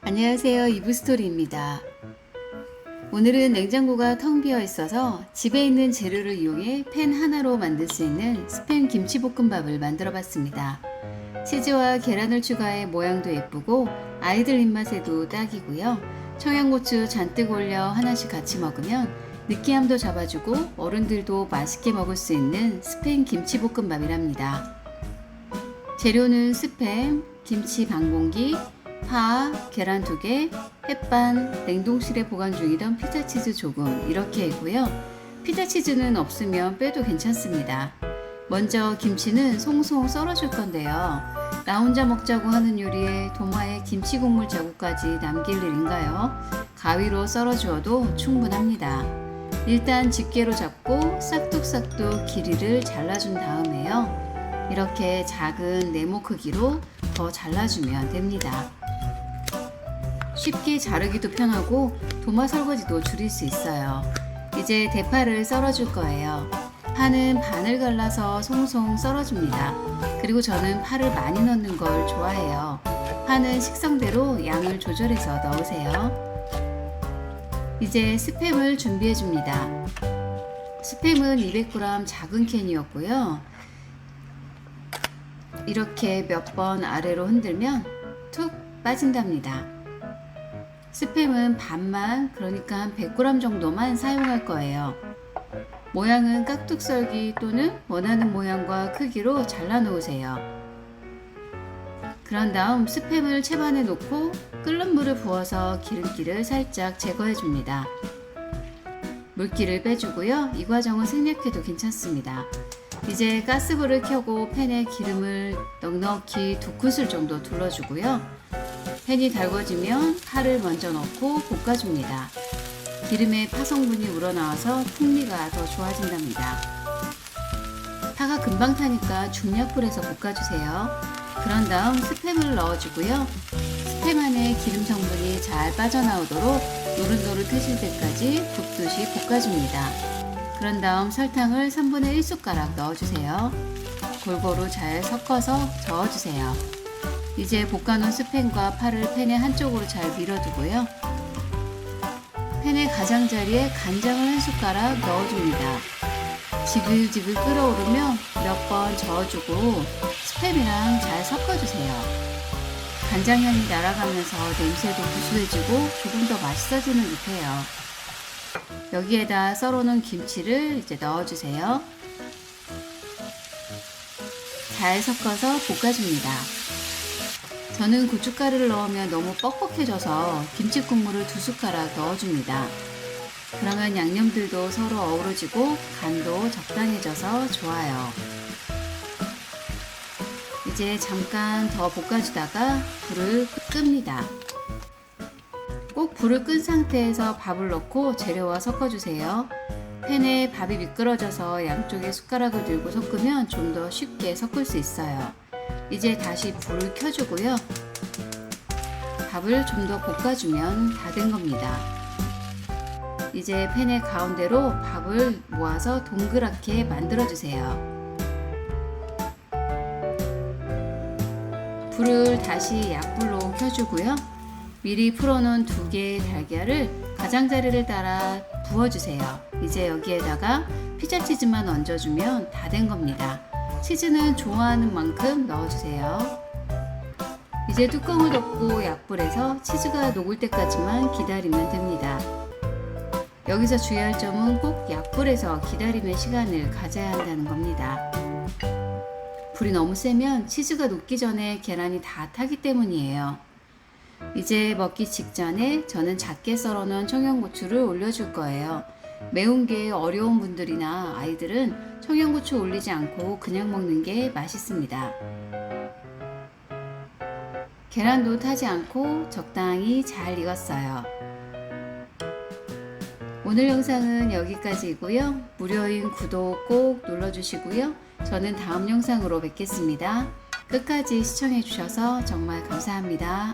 안녕하세요. 이브스토리입니다. 오늘은 냉장고가 텅 비어 있어서 집에 있는 재료를 이용해 팬 하나로 만들 수 있는 스팸 김치볶음밥을 만들어 봤습니다. 치즈와 계란을 추가해 모양도 예쁘고 아이들 입맛에도 딱이고요. 청양고추 잔뜩 올려 하나씩 같이 먹으면 느끼함도 잡아주고 어른들도 맛있게 먹을 수 있는 스팸 김치볶음밥이랍니다. 재료는 스팸, 김치 반 공기, 파, 계란 두 개, 햇반, 냉동실에 보관 중이던 피자 치즈 조금 이렇게 있고요. 피자 치즈는 없으면 빼도 괜찮습니다. 먼저 김치는 송송 썰어줄 건데요. 나 혼자 먹자고 하는 요리에 도마에 김치 국물 자국까지 남길 일인가요? 가위로 썰어주어도 충분합니다. 일단 집게로 잡고 싹둑싹둑 길이를 잘라준 다음에요. 이렇게 작은 네모 크기로 더 잘라주면 됩니다. 쉽게 자르기도 편하고 도마 설거지도 줄일 수 있어요. 이제 대파를 썰어줄 거예요. 파는 반을 갈라서 송송 썰어줍니다. 그리고 저는 파를 많이 넣는 걸 좋아해요. 파는 식성대로 양을 조절해서 넣으세요. 이제 스팸을 준비해 줍니다. 스팸은 200g 작은 캔이었고요. 이렇게 몇 번 아래로 흔들면 툭 빠진답니다. 스팸은 반만, 그러니까 한 100g 정도만 사용할 거예요. 모양은 깍둑썰기 또는 원하는 모양과 크기로 잘라 놓으세요. 그런 다음 스팸을 채반에 놓고 끓는 물을 부어서 기름기를 살짝 제거해 줍니다. 물기를 빼주고요. 이 과정은 생략해도 괜찮습니다. 이제 가스불을 켜고 팬에 기름을 넉넉히 두 큰술 정도 둘러주고요. 팬이 달궈지면 파를 먼저 넣고 볶아줍니다. 기름에 파 성분이 우러나와서 풍미가 더 좋아진답니다. 파가 금방 타니까 중약불에서 볶아주세요. 그런 다음 스팸을 넣어주고요. 스팸 안에 기름 성분이 잘 빠져나오도록 노릇노릇 해질 때까지 굽듯이 볶아줍니다. 그런 다음 설탕을 3분의 1숟가락 넣어주세요. 골고루 잘 섞어서 저어주세요. 이제 볶아놓은 스팸과 파를 팬의 한쪽으로 잘 밀어두고요. 팬의 가장자리에 간장을 한 숟가락 넣어줍니다. 지글지글 끓어오르면 몇번 저어주고 스팸이랑 잘 섞어주세요. 간장 향이 날아가면서 냄새도 구수해지고 조금 더 맛있어지는 듯해요. 여기에다 썰어놓은 김치를 이제 넣어주세요. 잘 섞어서 볶아줍니다. 저는 고춧가루를 넣으면 너무 뻑뻑해져서 김치 국물을 두 숟가락 넣어줍니다. 그러면 양념들도 서로 어우러지고 간도 적당해져서 좋아요. 이제 잠깐 더 볶아주다가 불을 끕니다. 꼭 불을 끈 상태에서 밥을 넣고 재료와 섞어주세요. 팬에 밥이 미끄러져서 양쪽에 숟가락을 들고 섞으면 좀 더 쉽게 섞을 수 있어요. 이제 다시 불을 켜주고요. 밥을 좀 더 볶아주면 다 된 겁니다. 이제 팬의 가운데로 밥을 모아서 동그랗게 만들어주세요. 불을 다시 약불로 켜주고요. 미리 풀어놓은 두 개의 달걀을 가장자리를 따라 부어주세요. 이제 여기에다가 피자 치즈만 얹어주면 다 된 겁니다. 치즈는 좋아하는 만큼 넣어주세요. 이제 뚜껑을 덮고 약불에서 치즈가 녹을 때까지만 기다리면 됩니다. 여기서 주의할 점은 꼭 약불에서 기다림의 시간을 가져야 한다는 겁니다. 불이 너무 세면 치즈가 녹기 전에 계란이 다 타기 때문이에요. 이제 먹기 직전에 저는 작게 썰어놓은 청양고추를 올려줄 거예요. 매운 게 어려운 분들이나 아이들은 청양고추 올리지 않고 그냥 먹는 게 맛있습니다. 계란도 타지 않고 적당히 잘 익었어요. 오늘 영상은 여기까지이고요. 무료인 구독 꼭 눌러주시고요. 저는 다음 영상으로 뵙겠습니다. 끝까지 시청해주셔서 정말 감사합니다.